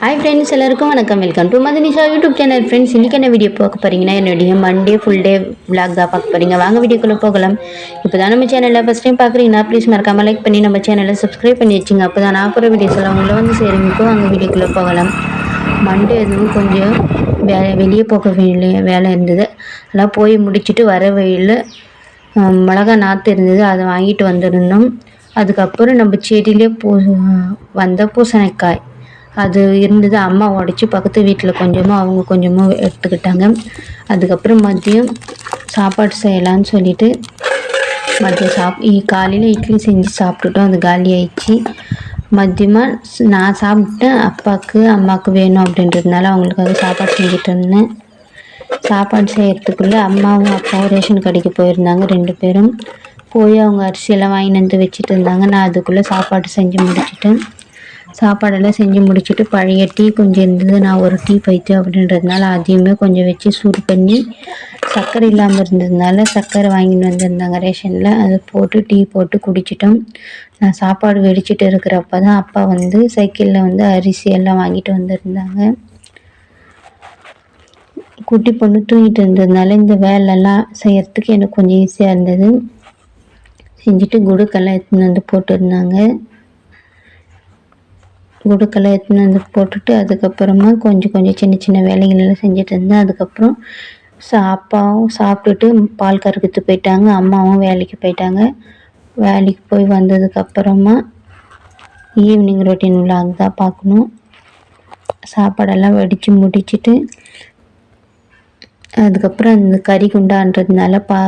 Hi friends எல்லாருக்கும் வணக்கம். Welcome to Madhanisha YouTube channel friends இன்றைக்கி என்ன வீடியோ பார்க்க போகிறீங்கன்னா என்னுடைய மண்டே ஃபுல் டே விளாக் தான் பார்க்க போகிறீங்க வாங்க வீடியோக்குள்ளே போகலாம். இப்போ தான் நம்ம சேனலில் ஃபஸ்ட் டைம் பார்க்குறீங்கன்னா ப்ளீஸ் மறக்காமல் லைக் பண்ணி நம்ம சேனலை சப்ஸ்கிரைப் பண்ணி வச்சுங்க. அப்போ தான் நான் போகிற வீடியோஸ் எல்லாம் உங்களை வந்து சேருங்க இப்போ வாங்க வீடியோக்குள்ளே போகலாம். மண்டே எதுவும் கொஞ்சம் வே வெளியே போக வேண்டிய வேலை இருந்தது. அதெல்லாம் போய் முடிச்சுட்டு வர வழியில் மிளகா நாற்று இருந்தது. அதை வாங்கிட்டு வந்திருந்தோம். அதுக்கப்புறம் நம்ம செடியிலே பூ வந்த பூசணிக்காய். அது இருந்தது. அம்மா உடச்சி பக்கத்து வீட்டில் கொஞ்சமாக அவங்க கொஞ்சமாக எடுத்துக்கிட்டாங்க. அதுக்கப்புறம் மதியம் சாப்பாடு செய்யலான்னு சொல்லிட்டு மதியம் சாப் இ- காலையில் இட்லி செஞ்சு சாப்பிட்டுட்டோம். அது காலி ஆயிடுச்சு. மதியமாக நான் சாப்பிட்டேன். அப்பாவுக்கு அம்மாவுக்கு வேணும் அப்படின்றதுனால அவங்களுக்காக சாப்பாடு செஞ்சுட்டு இருந்தேன். சாப்பாடு செய்கிறதுக்குள்ளே அம்மாவும் அப்பாவும் ரேஷன் கடைக்கு போயிருந்தாங்க ரெண்டு பேரும். போய் அவங்க அரிசியெல்லாம் வாங்கிட்டு வந்து வச்சுட்டு இருந்தாங்க. நான் அதுக்குள்ளே சாப்பாடு செஞ்சு முடிச்சுட்டேன். சாப்பாடெல்லாம் செஞ்சு முடிச்சுட்டு பழைய டீ கொஞ்சம் இருந்தது. நான் ஒரு டீ பைத்தியம் அப்படின்றதுனால அதையுமே கொஞ்சம் வச்சு சூடு பண்ணி சர்க்கரை இல்லாமல் இருந்ததுனால சர்க்கரை வாங்கிட்டு வந்திருந்தாங்க ரேஷனில். அதை போட்டு டீ போட்டு குடிச்சிட்டோம். நான் சாப்பாடு வெடிச்சிட்டு இருக்கிறப்ப தான் அப்பா வந்து சைக்கிளில் வந்து அரிசி எல்லாம் வாங்கிட்டு வந்திருந்தாங்க. குட்டி பொண்ணு தூங்கிட்டு இருந்ததுனால இந்த வேலையெல்லாம் செய்யறதுக்கு எனக்கு கொஞ்சம் ஈஸியாக இருந்தது. செஞ்சுட்டு குடுக்கெல்லாம் எடுத்துன்னு வந்து போட்டிருந்தாங்க. குடுக்கெல்லாம் எடுத்துன்னு வந்து போட்டுட்டு அதுக்கப்புறமா கொஞ்சம் கொஞ்சம் சின்ன சின்ன வேலைகள் எல்லாம் செஞ்சுட்டு இருந்தேன். அதுக்கப்புறம் சா அப்பாவும் சாப்பிட்டுட்டு பால் கறக்கிறதுக்கு போயிட்டாங்க. அம்மாவும் வேலைக்கு போயிட்டாங்க. வேலைக்கு போய் வந்ததுக்கப்புறமா ஈவினிங் ரொட்டீன் vlog தான் பார்க்கணும். சாப்பாடெல்லாம் வடித்து முடிச்சுட்டு அதுக்கப்புறம் அந்த கறி குண்டான்றதுனால பா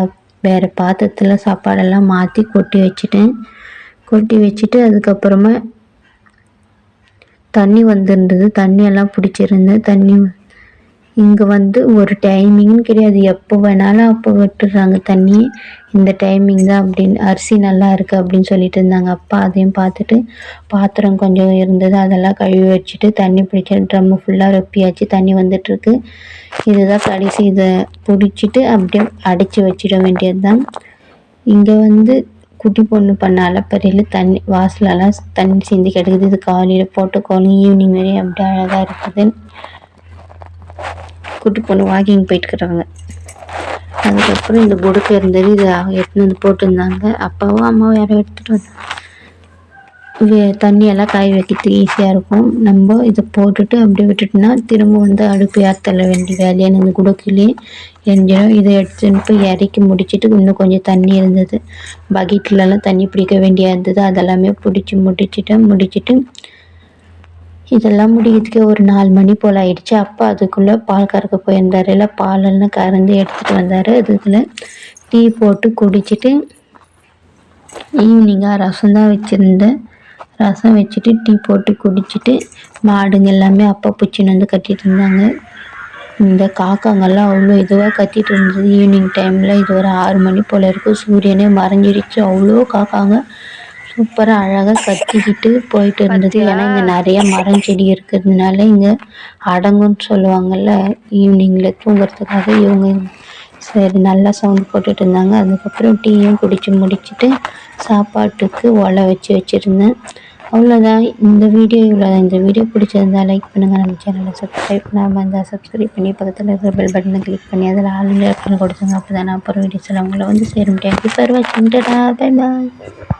வேறு பாத்திரத்தில் சாப்பாடெல்லாம் மாற்றி கொட்டி வச்சுட்டேன். கொட்டி வச்சுட்டு அதுக்கப்புறமா தண்ணி வந்திருந்தது. தண்ணியெல்லாம் பிடிச்சிருந்தது பிடிச்சிருந்தேன் தண்ணி இங்கே வந்து ஒரு டைமிங்னு கிடையாது. எப்போ வேணாலும் அப்போ விட்டுடுறாங்க தண்ணி. இந்த டைமிங் தான் அப்படின்னு அரிசி நல்லா இருக்குது அப்படின்னு சொல்லிட்டு இருந்தாங்க. அப்பா அதையும் பார்த்துட்டு பாத்திரம் கொஞ்சம் இருந்தது. அதெல்லாம் கழுவி வச்சுட்டு தண்ணி பிடிச்ச ட்ரம்மு ஃபுல்லாக ரொப்பியாச்சு. தண்ணி வந்துட்டுருக்கு. இதுதான் கடைசி இதை பிடிச்சிட்டு அப்படியே அடைச்சி வச்சிட வேண்டியது தான் இங்கே வந்து குட்டி பொண்ணு பண்ண அலப்பறையில் தண்ணி வாசலெல்லாம் தண்ணி சிந்தி கிடக்குது. இது காலையில் போட்ட கோலம் ஈவினிங் வரையும் அப்படியே அழகாக இருக்குது. குட்டி பொண்ணு வாக்கிங் போயிட்டுருக்குறாங்க அதுக்கப்புறம் இந்த குடுக்கு இருந்தது இது எடுத்துன்னு வந்து போட்டிருந்தாங்க. அப்பாவும் அம்மாவும் யாரோ எடுத்துகிட்டு வந்தாங்க. தண்ணியெல்லாம் காய வைக்கிறதுக்கு ஈஸியாக இருக்கும். நம்ம இதை போட்டுட்டு அப்படியே விட்டுட்டோம்னா திரும்ப வந்து அடுப்பு ஏற்றல வேண்டிய வேலையான இந்த குடுக்கிலே எரிஞ்சிடும் இதை எடுத்துன்னு போய் இறக்கி முடிச்சுட்டு இன்னும் கொஞ்சம் தண்ணி இருந்தது. பக்கெட்லலாம் தண்ணி பிடிக்க வேண்டியா இருந்தது. அதெல்லாமே பிடிச்சி முடிச்சுட்டு முடிச்சுட்டு இதெல்லாம் முடிக்கிறதுக்கே ஒரு நாலு மணி போல் ஆயிடுச்சு. அப்போ அதுக்குள்ளே பால் கறக்க போயிருந்தாரு. இல்லை பாலெல்லாம் கறந்து எடுத்துகிட்டு வந்தார். அதுக்குள்ள டீ போட்டு குடிச்சிட்டு ஈவினிங்காக ரசம் தான் வச்சுருந்தேன். ரசம் வச்சுட்டு டீ போட்டு குடிச்சிட்டு மாடுங்க எல்லாமே அப்பா பிடிச்சின்னு வந்து கட்டிகிட்டு இருந்தாங்க. இந்த காக்காங்கெல்லாம் அவ்வளோ இதுவாக கத்திட்டு இருந்தது. ஈவினிங் டைமில் இது ஒரு ஆறு மணி போல் இருக்கும் சூரியனே மறைஞ்சிருச்சு. அவ்வளோ காக்காங்க. சூப்பராக அழகாக கத்திக்கிட்டு போயிட்டு இருந்தது. ஏன்னா இங்கே நிறைய மரம் செடி இருக்கிறதுனால இங்கே அடங்கும்னு சொல்லுவாங்கல்ல ஈவினிங்கில் தூங்குறதுக்காக இவங்க சரி நல்லா சவுண்ட் போட்டுட்டு இருந்தாங்க. அதுக்கப்புறம் டீயும் குடித்து முடிச்சிட்டு சாப்பாட்டுக்கு ஒலை வச்சு வச்சுருந்தேன். அவ்வளோதான் இந்த வீடியோ இவ்வளோதான் இந்த வீடியோ பிடிச்சிருந்தா லைக் பண்ணுங்கள் நம்ம சேனலை சப்ஸ்கிரைப் பண்ணாமல் இருந்தால் சப்ஸ்கிரைப் பண்ணி பக்கத்தில் இருக்கிற பெல் பட்டனை கிளிக் பண்ணி அதில் ஆளுங்க பண்ணி கொடுத்துங்க அப்போ தான் நான் அப்புறம் வீடியோஸ் எல்லாம் உங்களை வந்து சேர முடியாது இப்போ வாட்சிங் பை பாய்